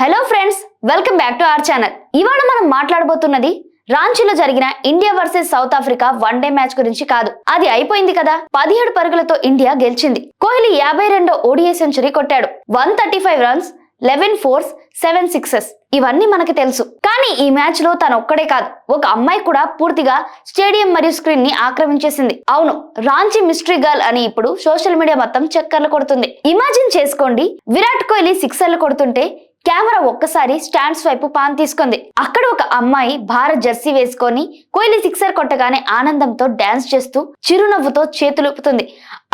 Hello friends welcome back to our channel ఇవాళ మనం మాట్లాడబోతున్నది రాంచీలో జరిగిన India versus South Africa one day match గురించి కాదు. అది అయిపోయింది కదా? పదిహేడు పరుగులతో ఇండియా గెలిచింది. కోహ్లీ యాభై రెండో ఓడిఐ సెంచరీ కొట్టాడు. One thirty five runs eleven fours seven sixes. ఇవన్నీ మనకి తెలుసు. కానీ ఈ మ్యాచ్లో తను ఒక్కడే కాదు. ఒక అమ్మాయి కూడా పూర్తిగా స్టేడియం మరియు స్క్రీన్ని ఆక్రమించేసింది. అవును రాంచీ మిస్టరీ గర్ల్ అని ఇప్పుడు సోషల్ మీడియా మొత్తం చక్కర్లు కొడుతుంది. ఇమాజిన్ చేసుకోండి విరాట్ కోహ్లీ సిక్సర్లు కొడుతుంటే కెమెరా ఒక్కసారి స్టాండ్స్ వైపు పాన్ తీసుకుంది. అక్కడ ఒక అమ్మాయి భారత్ జెర్సీ వేసుకొని కోహ్లీ సిక్సర్ కొట్టగానే ఆనందంతో డాన్స్ చేస్తూ చిరునవ్వుతో చేతులుపుతుంది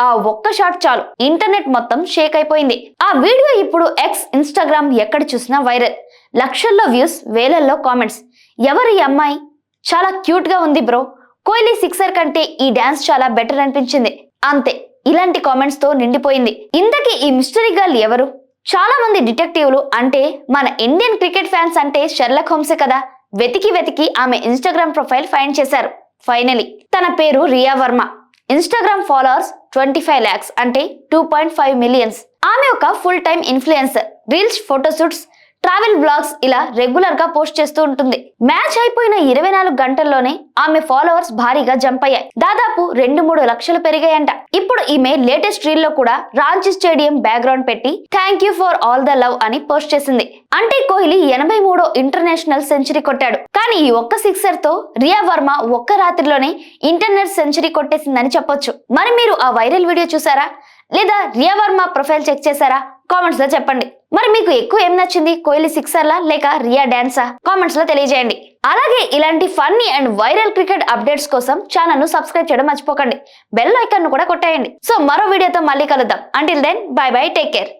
ఆ ఒక్క షాట్ చాలు. ఇంటర్నెట్ మొత్తం షేక్ అయిపోయింది. ఆ వీడియో ఇప్పుడు ఎక్స్ ఇన్స్టాగ్రామ్ ఎక్కడ చూసినా వైరల్. లక్షల్లో వ్యూస్ వేలల్లో కామెంట్స్. ఎవరు ఈ అమ్మాయి? చాలా క్యూట్గా ఉంది బ్రో. కోహ్లీ సిక్సర్ కంటే ఈ డాన్స్ చాలా బెటర్ అనిపించింది. అంతే. ఇలాంటి కామెంట్స్తో నిండిపోయింది. ఇంతకీ ఈ మిస్టరీ గర్ల్ ఎవరు? చాలా మంది డిటెక్టివ్లు అంటే మన ఇండియన్ క్రికెట్ ఫ్యాన్స్ అంటే షెర్లక్ హోమ్సే కదా. వెతికి వెతికి ఆమె ఇన్స్టాగ్రామ్ ప్రొఫైల్ ఫైండ్ చేశారు. ఫైనలీ తన పేరు Riya Varma. Instagram followers twenty five lakhs అంటే టూ పాయింట్ ఫైవ్ మిలియన్స్. ఆమె ఒక full time influencer. Reels photoshoots travel blogs ఇలా రెగ్యులర్గా పోస్ట్ చేస్తూ ఉంటుంది. మ్యాచ్ అయిపోయిన ఇరవై నాలుగు గంటల్లోనే ఆమె ఫాలోవర్స్ భారీగా జంప్ అయ్యాయి. దాదాపు రెండు మూడు లక్షలు పెరిగాయంట. ఇప్పుడు ఈమె లేటెస్ట్ రీల్లో కూడా రాంచీ స్టేడియం బ్యాక్గ్రౌండ్ పెట్టి thank you for all the love అని పోస్ట్ చేసింది. అంటే కోహ్లీ ఎనభై మూడో ఇంటర్నేషనల్ సెంచరీ కొట్టాడు. కానీ ఈ ఒక్క సిక్సర్తో రియా వర్మ ఒక్క రాత్రిలోనే ఇంటర్నెట్ సెంచరీ కొట్టేసిందని చెప్పొచ్చు. మరి మీరు ఆ వైరల్ వీడియో చూసారా? లేదా రియా వర్మ ప్రొఫైల్ చెక్ చేశారా? కామెంట్స్లో చెప్పండి. మరి మీకు ఎక్కువ ఏం నచ్చింది? కోహ్లీ సిక్సర్లా లేక రియా డాన్సా కామెంట్స్లో తెలియజేయండి. అలాగే ఇలాంటి funny and viral cricket updates కోసం ఛానల్ను సబ్స్క్రైబ్ చేయడం మర్చిపోకండి. బెల్ ఐకాన్ను కూడా కొట్టేయండి. సో మరో వీడియోతో మళ్ళీ కలుద్దాం. Until then bye bye take care